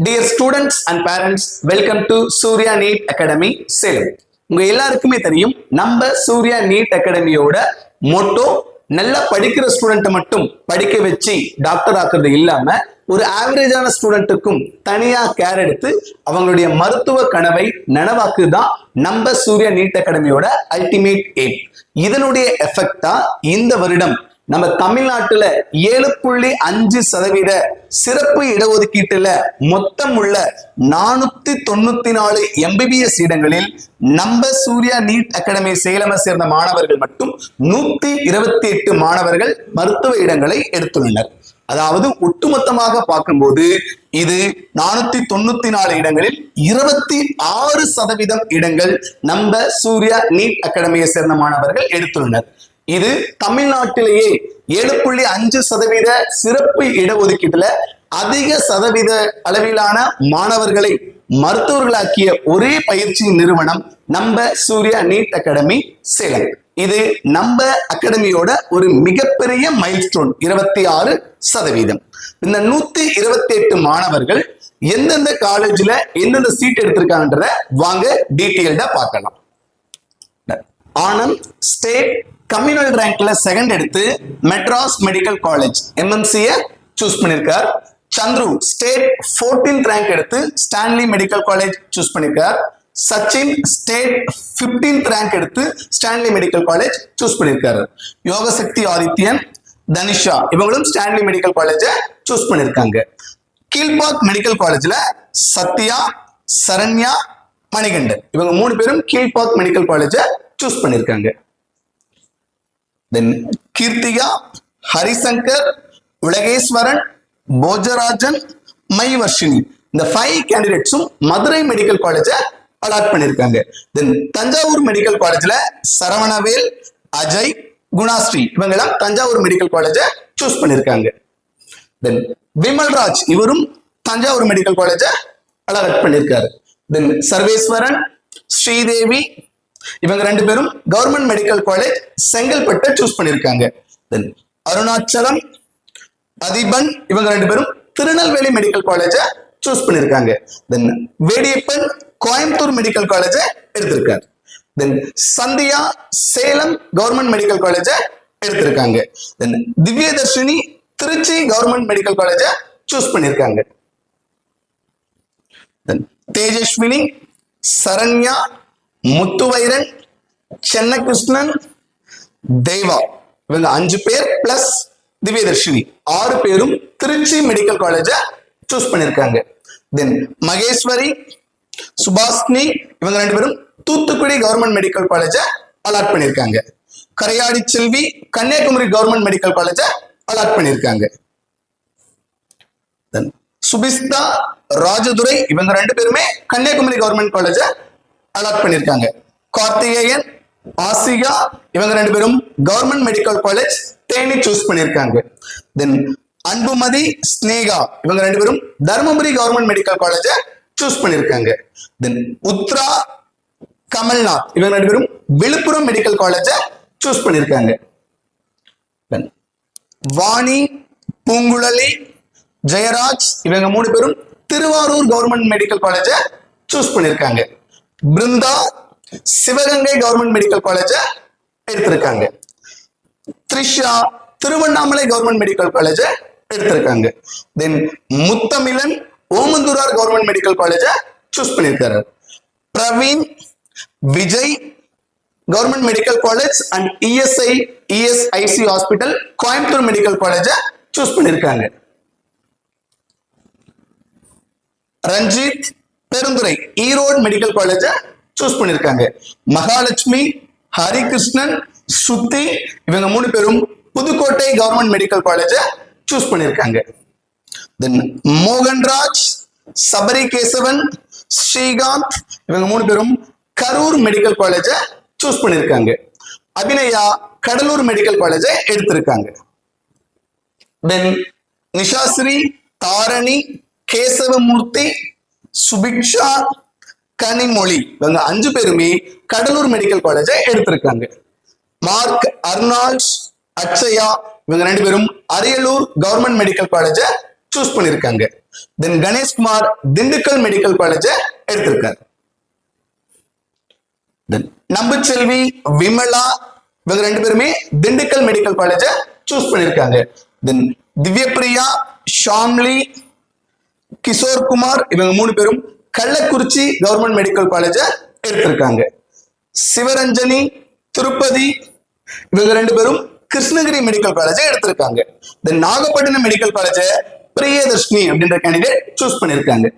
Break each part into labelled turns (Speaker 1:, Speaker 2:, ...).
Speaker 1: Dear students and parents welcome to Surya NEET academy Salem உங்க எல்லாருக்குமே தெரியும் நம்ம சூர்யா நீட் அகாடமியோட மோட்டோ நல்லா படிக்கிற ஸ்டூடெண்ட்டை மட்டும் படிக்க வச்சு டாக்டர் ஆக்குறது இல்லாம ஒரு ஆவரேஜான ஸ்டூடெண்ட்டுக்கும் தனியா கேர் எடுத்து அவங்களுடைய மருத்துவ கனவை நனவாக்குதான் நம்ம சூர்யா நீட் அகாடமியோட அல்டிமேட் எய்ம் இதனுடைய எஃபெக்டா இந்த வருடம் நம்ம தமிழ்நாட்டுல ஏழு புள்ளி அஞ்சு சதவீத சிறப்பு இடஒதுக்கீட்டுல மொத்தம் உள்ள நானூத்தி தொண்ணூத்தி நாலு எம்பிபிஎஸ் இடங்களில் நம்ம சூர்யா நீட் அகாடமி சேலமை சேர்ந்த மாணவர்கள் மட்டும் நூத்தி இருபத்தி எட்டு மாணவர்கள் மருத்துவ இடங்களை எடுத்துள்ளனர். அதாவது ஒட்டுமொத்தமாக பார்க்கும்போது இது நானூத்தி தொண்ணூத்தி நாலு இடங்களில் இருபத்தி ஆறு சதவீதம் இடங்கள் நம்ம சூர்யா நீட் அகாடமியை சேர்ந்த மாணவர்கள் எடுத்துள்ளனர். இது தமிழ்நாட்டிலேயே ஏழு புள்ளி அஞ்சு சதவீத சிறப்பு இடஒதுக்கீட்டுல அதிக சதவீத அளவிலான மாணவர்களை மருத்துவர்களாக்கிய ஒரே பயிற்சி நிறுவனம் நம்ம சூர்யா நீட் அகாடமி சேலம். இது நம்ம அகாடமியோட ஒரு மிகப்பெரிய மைல்ஸ்டோன் இருபத்தி ஆறு சதவீதம். இந்த நூத்தி இருபத்தி எட்டு மாணவர்கள் எந்தெந்த காலேஜ்ல எந்தெந்த சீட் எடுத்திருக்காங்கன்றத வாங்க டீட்டெயில்டா பார்க்கலாம். ஆனந்த் ஸ்டேட் கம்யூனல் ரேங்க்ல செகண்ட் எடுத்து மெட்ராஸ் மெடிக்கல் காலேஜ் எம்எம்சிய சூஸ் பண்ணிருக்கார். சந்துரு ஸ்டேட் 14th ரேங்க் எடுத்து ஸ்டான்லி மெடிக்கல் காலேஜ் சூஸ் பண்ணிருக்கார். சச்சின் ஸ்டேட் 15th ரேங்க் எடுத்து ஸ்டான்லி மெடிக்கல் காலேஜ் சூஸ் பண்ணியிருக்காரு யோகசக்தி ஆதித்யன் தனிஷா இவங்களும் ஸ்டான்லி மெடிக்கல் காலேஜை சூஸ் பண்ணியிருக்காங்க கீழ்பாக் மெடிக்கல் காலேஜ்ல சத்யா சரண்யா மணிகண்டன் இவங்க மூணு பேரும் கீழ்பாக் மெடிக்கல் காலேஜை சூஸ் பண்ணிருக்காங்க. தென் கீர்த்திகா ஹரிசங்கர் உலகேஸ்வரன் போஜராஜன் மைவர்ஷினி இந்த ஃபைவ் கேண்டிடேட்ஸும் மதுரை மெடிக்கல் காலேஜை அலாட் பண்ணியிருக்காங்க தென் தஞ்சாவூர் மெடிக்கல் காலேஜ்ல சரவணவேல் அஜய் குணாஸ்ரீ. இவங்கெல்லாம் தஞ்சாவூர் மெடிக்கல் காலேஜை சூஸ் பண்ணிருக்காங்க. தென் விமல்ராஜ் இவரும் தஞ்சாவூர் மெடிக்கல் காலேஜை அலாட் பண்ணியிருக்காரு தென் சர்வேஸ்வரன் ஸ்ரீதேவி இவங்க ரெண்டு பேரும் கவர்மெண்ட் மெடிக்கல் காலேஜ் செங்கல்பட்டை சூஸ் பண்ணியிருக்காங்க. தென் அருணாச்சலம் அதிபன் இவங்க ரெண்டு பேரும் திருநெல்வேலி மெடிக்கல் காலேஜை சூஸ் பண்ணியிருக்காங்க. தென் வேடியப்பன் கோயம்புத்தூர் மெடிக்கல் காலேஜை எடுத்திருக்காரு. Then Sandhya Salem government medical காலேஜை எடுத்திருக்காங்க. Then Divyadharshini Trichy government medical காலேஜை சூஸ் பண்ணியிருக்காங்க. தென் தேஜஸ்வினி சரண்யா முத்துவைரன் சென்னகிருஷ்ணன் தெய்வா. இவங்க அஞ்சு பேர் பிளஸ் திவ்யதர்ஷினி. ஆறு பேரும் திருச்சி மெடிக்கல் காலேஜ சூஸ் பண்ணிருக்காங்க. தென் மகேஸ்வரி சுபாஷ்னி இவங்க ரெண்டு பேரும் தூத்துக்குடி கவர்மெண்ட் மெடிக்கல் காலேஜ அலாட் பண்ணிருக்காங்க. கரையாடி செல்வி கன்னியாகுமரி கவர்மெண்ட் மெடிக்கல் காலேஜ அலாட் பண்ணிருக்காங்க. தென் சுபிஸ்தா ராஜதுரை இவங்க ரெண்டு பேருமே கன்னியாகுமரி கவர்மெண்ட் காலேஜ அலாட் பண்ணியிருக்காங்க கார்த்திகேயன் ஆசியா இவங்க ரெண்டு பேரும் government medical college Theni choose பண்ணியிருக்காங்க தென் அன்புமதி ஸ்னேகா இவங்க ரெண்டு பேரும் தருமபுரி கவர்மெண்ட் மெடிக்கல் காலேஜ சூஸ் பண்ணியிருக்காங்க தென் உத்ரா கமல்நாத் இவங்க ரெண்டு பேரும் விழுப்புரம் மெடிக்கல் காலேஜ சூஸ் பண்ணிருக்காங்க. வாணி பூங்குழலி ஜெயராஜ் இவங்க மூணு பேரும் திருவாரூர் கவர்மெண்ட் மெடிக்கல் காலேஜ சூஸ் பண்ணிருக்காங்க. பிருந்தா சிவகங்கை கவர்மெண்ட் மெடிக்கல் காலேஜ எடுத்திருக்காங்க. த்ரிஷா திருவண்ணாமலை கவர்மெண்ட் மெடிக்கல் காலேஜ எடுத்திருக்காங்க. Then Muthamizhan Omandurar government medical காலேஜ சூஸ் பண்ணியிருக்காரு. Praveen Vijay government medical college and ESI ESIC hospital Coimbatore medical காலேஜ சூஸ் பண்ணியிருக்காங்க. ரஞ்சித் பெருந்துறை ஈரோடு மெடிக்கல் காலேஜ சூஸ் பண்ணிருக்காங்க. மகாலட்சுமி ஹரிகிருஷ்ணன் சுத்தி இவங்க மூணு பேரும் புதுக்கோட்டை கவர்மெண்ட் மெடிக்கல் காலேஜ சூஸ் பண்ணிருக்காங்க. தென் மோகன்ராஜ் சபரி கேசவன் ஸ்ரீகாந்த் இவங்க மூணு பேரும் கரூர் மெடிக்கல் காலேஜ சூஸ் பண்ணிருக்காங்க. அபிநயா கடலூர் மெடிக்கல் காலேஜ எடுத்திருக்காங்க. தென் நிஷாஸ்ரீ தாரணி கேசவமூர்த்தி சுபிக்ஷா கனிமொழி. இவங்க அஞ்சு பேருமே கடலூர் மெடிக்கல் காலேஜை எடுத்திருக்காங்க. மார்க் அர்னால்ட் அச்சயா இவங்க ரெண்டு பேரும் அரியலூர் கவர்மெண்ட் மெடிக்கல் காலேஜை சூஸ் பண்ணிருக்காங்க தென் கணேஷ்குமார் திண்டுக்கல் மெடிக்கல் காலேஜ எடுத்திருக்காரு. தென் நம்புச்செல்வி விமலா இவங்க ரெண்டு பேருமே திண்டுக்கல் மெடிக்கல் காலேஜ சூஸ் பண்ணிருக்காங்க தென் திவ்யபிரியா ஷாம்லி கிஷோர் குமார் இவங்க மூணு பேரும் கள்ளக்குறிச்சி கவர்மெண்ட் மெடிக்கல் காலேஜ எடுத்திருக்காங்க. சிவரஞ்சனி திருப்பதி இவங்க ரெண்டு பேரும் கிருஷ்ணகிரி மெடிக்கல் காலேஜை எடுத்திருக்காங்க. நாகப்பட்டினம் மெடிக்கல் காலேஜை பிரியதர்ஷினி அப்படின்ற கேண்டிடேட் சூஸ் பண்ணிருக்காங்க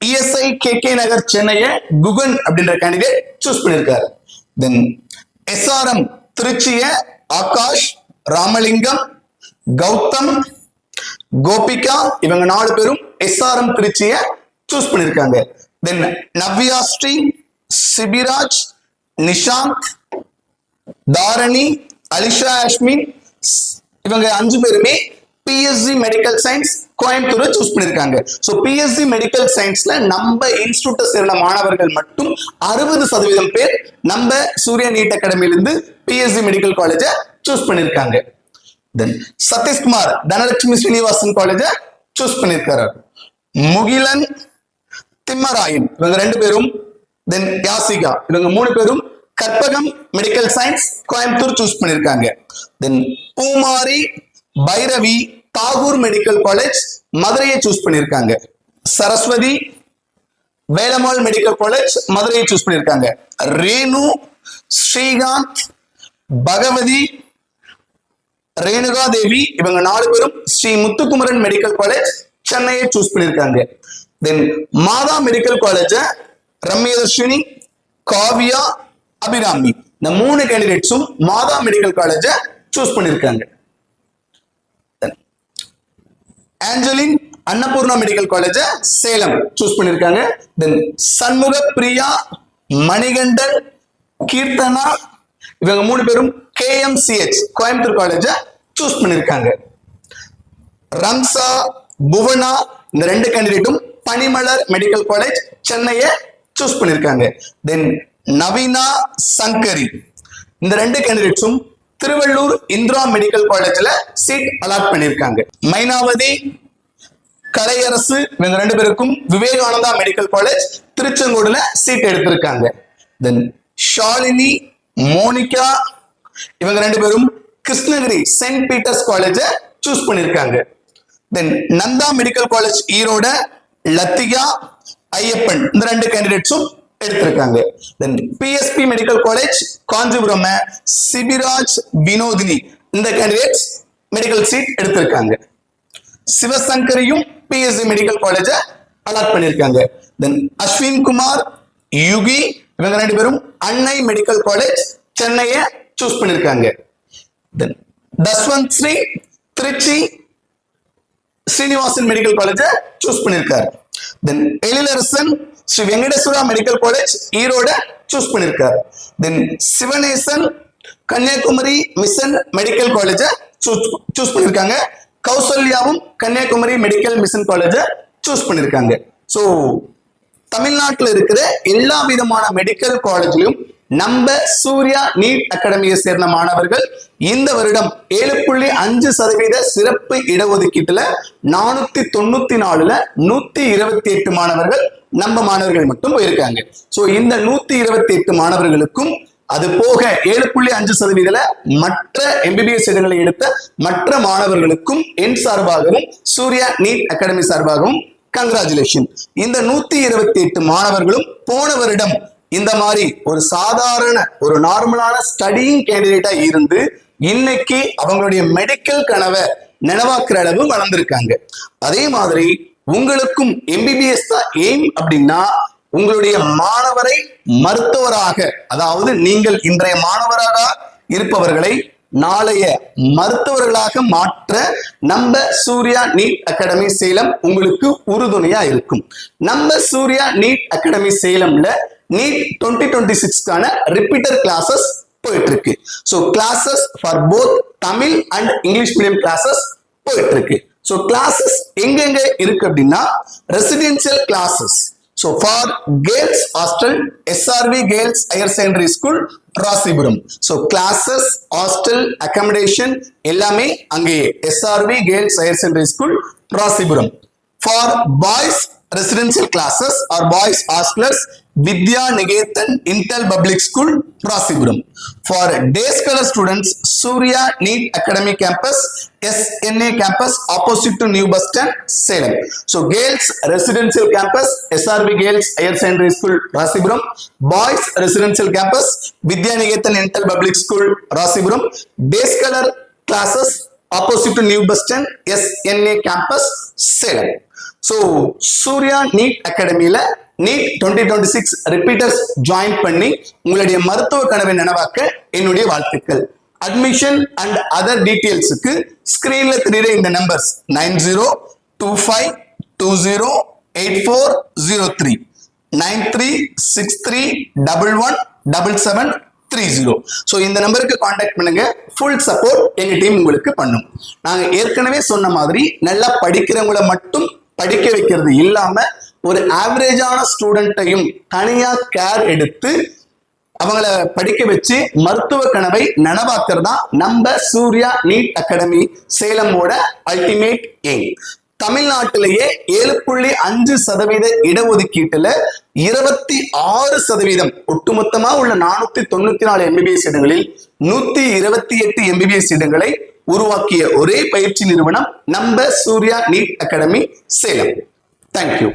Speaker 1: இஎஸ்ஐ கே கே நகர் சென்னையை குகன் அப்படின்ற கேண்டிடேட் சூஸ் பண்ணிருக்காரு தென் எஸ்ஆர்எம் திருச்சிய ஆகாஷ் ராமலிங்கம் கௌதம் கோபிகா இவங்க நாலு பேரும் எஸ்ஆர்எம் திருச்சிய சூஸ் பண்ணிருக்காங்க. தென் நவ்யா ஸ்ரீ சிபிராஜ் நிஷாந்த் தாரணி அலிஷா அஷ்மின் இவங்க அஞ்சு பேருமே பிஎஸ்சி மெடிக்கல் சயின்ஸ் கோயம்புத்தூரை சூஸ் பண்ணிருக்காங்க. ஸோ பிஎஸ்சி மெடிக்கல் சயின்ஸ்ல நம்ம இன்ஸ்டியூட்டை சேர்ந்த மாணவர்கள் மட்டும் அறுபது சதவீதம் பேர் நம்ம சூர்யா நீட் அகாடமியிலிருந்து பிஎஸ்சி மெடிக்கல் காலேஜை சூஸ் பண்ணிருக்காங்க. தென் சதீஷ்குமார் தனலட்சுமி ஸ்ரீனிவாசன் காலேஜ சூஸ் பண்ணியிருக்காரு முகிலன் திம்மராயன் இவங்க ரெண்டு பேரும் தென் யாசிகா இவங்க மூணு பேரும் Karpagam medical science Coimbatore choose பண்ணிருக்காங்க. Then Poomari Bhairavi Tagore medical college மதுரையை சூஸ் பண்ணிருக்காங்க. சரஸ்வதி வேலம்மாள் மெடிக்கல் காலேஜ் மதுரையை சூஸ் பண்ணிருக்காங்க. ரேணு ஸ்ரீகாந்த் பகவதி ரேணுகா தேவி இவங்க நாலு பேரும் ஸ்ரீ முத்துக்குமரன் மெடிக்கல் காலேஜ் சென்னையை சூஸ் பண்ணிருக்காங்க தென் மாதா மெடிக்கல் காலேஜ ரம்யதர்ஷினி காவியா அபிராமி. இந்த மூணு கேண்டிடேட்ஸும் மாதா மெடிக்கல் காலேஜ சூஸ் பண்ணிருக்காங்க ஆஞ்சலின் அன்னபூர்ணா மெடிக்கல் காலேஜ சேலம் சூஸ் பண்ணிருக்காங்க தென் சண்முக பிரியா மணிகண்டன் கீர்த்தனா இவங்க மூணு பேரும் கேஎம்சிஹெச் கோயம்புத்தூர் காலேஜ சூஸ் பண்ணிருக்காங்க. ரம்சா புவனா இந்த ரெண்டு கேண்டிடேட்டும் பனிமலர் மெடிக்கல் காலேஜ் சென்னையை சூஸ் பண்ணிருக்காங்க. தென் நவீனா சங்கரி. இந்த ரெண்டு கேண்டிடேட்ஸும் திருவள்ளூர் இந்திரா மெடிக்கல் காலேஜ்ல சீட் அலாட் பண்ணிருக்காங்க. மைனாவதி கலையரசு இவங்க ரெண்டு பேருக்கும் விவேகானந்தா மெடிக்கல் காலேஜ் திருச்செங்கோடுல சீட் எடுத்திருக்காங்க. தென் ஷாலினி மோனிகா இவங்க ரெண்டு பேரும் கிருஷ்ணகிரி செயின்ட் பீட்டர்ஸ் காலேஜ சூஸ் பண்ணிருக்காங்க தென் நந்தா மெடிக்கல் காலேஜ் ஈரோட லத்திகா ஐயப்பன் இந்த ரெண்டு கேண்டிடேட்ஸும் எடுத்திருக்காங்க. Then PSP medical college Kanchipuram Sibiraj Vinodhini இந்த கேண்டிடேட்ஸ் மெடிக்கல் சீட் எடுத்திருக்காங்க. சிவசங்கரியும் பிஎஸ்சி மெடிக்கல் காலேஜ அலாட் பண்ணியிருக்காங்க. தென் அஸ்வின் குமார் யுகி இவங்க ரெண்டு பேரும் அன்னை மெடிக்கல் காலேஜ் சென்னையை சூஸ் பண்ணிருக்காங்க. தென் தஸ்வந்த் ஸ்ரீ திருச்சி ஸ்ரீனிவாசன் மெடிக்கல் காலேஜ சூஸ் பண்ணிருக்காரு. Then Ezhilarasan Sri Venkateswara medical college ஈரோட choose பண்ணிருக்காரு. Then Sivanesan Kanyakumari mission medical காலேஜை சூஸ் பண்ணிருக்காங்க. கௌசல்யாவும் கன்னியாகுமரி மெடிக்கல் மிஷன் காலேஜை சூஸ் பண்ணிருக்காங்க. ஸோ தமிழ்நாட்டில் இருக்கிற எல்லா விதமான மெடிக்கல் காலேஜ்லயும் நம்ம சூர்யா நீட் அகாடமியை சேர்ந்த மாணவர்கள் இந்த வருடம் ஏழு புள்ளி அஞ்சு சதவீத சிறப்பு இடஒதுக்கீட்டுல நானூத்தி தொண்ணூத்தி நாலுல நூத்தி இருபத்தி எட்டு மாணவர்கள் நம்ம மாணவர்கள் மட்டும் போயிருக்காங்க. சோ இந்த நூத்தி இருபத்தி எட்டு மாணவர்களுக்கும் அது போக ஏழு புள்ளி அஞ்சு சதவீதல மற்ற எம்பிபிஎஸ் இடங்களை எடுத்த மற்ற மாணவர்களுக்கும் என் சார்பாகவும் சூர்யா நீட் அகாடமி சார்பாகவும் கங்க்ராச்சுலேஷன் இந்த நூத்தி இருபத்தி எட்டு மாணவர்களும் போன வருடம் இந்த மாதிரி ஒரு சாதாரண ஒரு நார்மலான ஸ்டடியிங் கேண்டிடேட்டா இருந்து இன்னைக்கு அவங்களுடைய மெடிக்கல் கனவை நினைவாக்குற அளவு வளர்ந்திருக்காங்க. அதே மாதிரி உங்களுக்கும் எம்பிபிஎஸ் தான் எய்ம் அப்படின்னா உங்களுடைய மாணவரை மருத்துவராக அதாவது நீங்கள் இன்றைய மாணவராக இருப்பவர்களை நாளைய மருத்துவர்களாக மாற்ற நம்ம சூர்யா நீட் அகாடமி சேலம் உங்களுக்கு உறுதுணையா இருக்கும். நம்ம சூர்யா நீட் அகாடமி சேலம்ல நீட் டுவெண்ட்டி டுவெண்ட்டி சிக்ஸ்க்கான ரிப்பீட்டர் கிளாஸஸ் போயிட்டு இருக்கு so classes for both Tamil and English medium classes போயிட்டு இருக்கு ஸோ கிளாஸஸ் எங்கெங்க இருக்கு அப்படின்னா residential classes so for girls hostel SRV girls higher secondary school Rasipuram so classes hostel accommodation எல்லாமே அங்கேயே. SRV girls higher secondary school Rasipuram for boys residential classes are boys hostelers Vidya Niketan Intel public school Rasipuram for day scholar students Surya NEET academy campus SNA campus opposite to new bus stand Salem so girls residential campus SRP girls higher secondary school Rasipuram boys residential campus Vidya Niketan Intel public school Rasipuram day scholar classes opposite to new bus stand SNA campus Salem so Surya NEET அகாடமியில NEET twenty twenty six repeaters join பண்ணி உங்களுடைய மருத்துவ கனவை நனவாக்க என்னுடைய வாழ்த்துக்கள். Admission and other டீட்டெயில்ஸுக்கு ஸ்கிரீன்ல தெரியுற இந்த numbers nine zero two five two zero eight four zero three nine three six three double one double seven three zero so இந்த நம்பருக்கு காண்டாக்ட் பண்ணுங்க. ஃபுல் சப்போர்ட் எங்கள் டீம் உங்களுக்கு பண்ணும். நாங்கள் ஏற்கனவே சொன்ன மாதிரி நல்லா படிக்கிறவங்கள மட்டும் படிக்க வைக்கிறது இல்லாம ஒரு ஆவரேஜான ஸ்டூடெண்ட்டையும் தனியா கேர் எடுத்து அவங்கள படிக்க வச்சு மருத்துவ கனவை நனவாக்குறதா நம்ம சூர்யா நீட் அகாடமி சேலமோட அல்டிமேட் எய்ம் தமிழ்நாட்டிலேயே ஏழு புள்ளி அஞ்சு சதவீத இடஒதுக்கீட்டுல இருபத்தி ஆறு சதவீதம் ஒட்டுமொத்தமா உள்ள நானூத்தி தொண்ணூத்தி நாலு எம்பிபிஎஸ் இடங்களில் நூத்தி இருபத்தி எட்டு எம்பிபிஎஸ் இடங்களை உருவாக்கிய ஒரே பயிற்சி நிறுவனம் நம்ம Surya NEET academy Salem. Thank you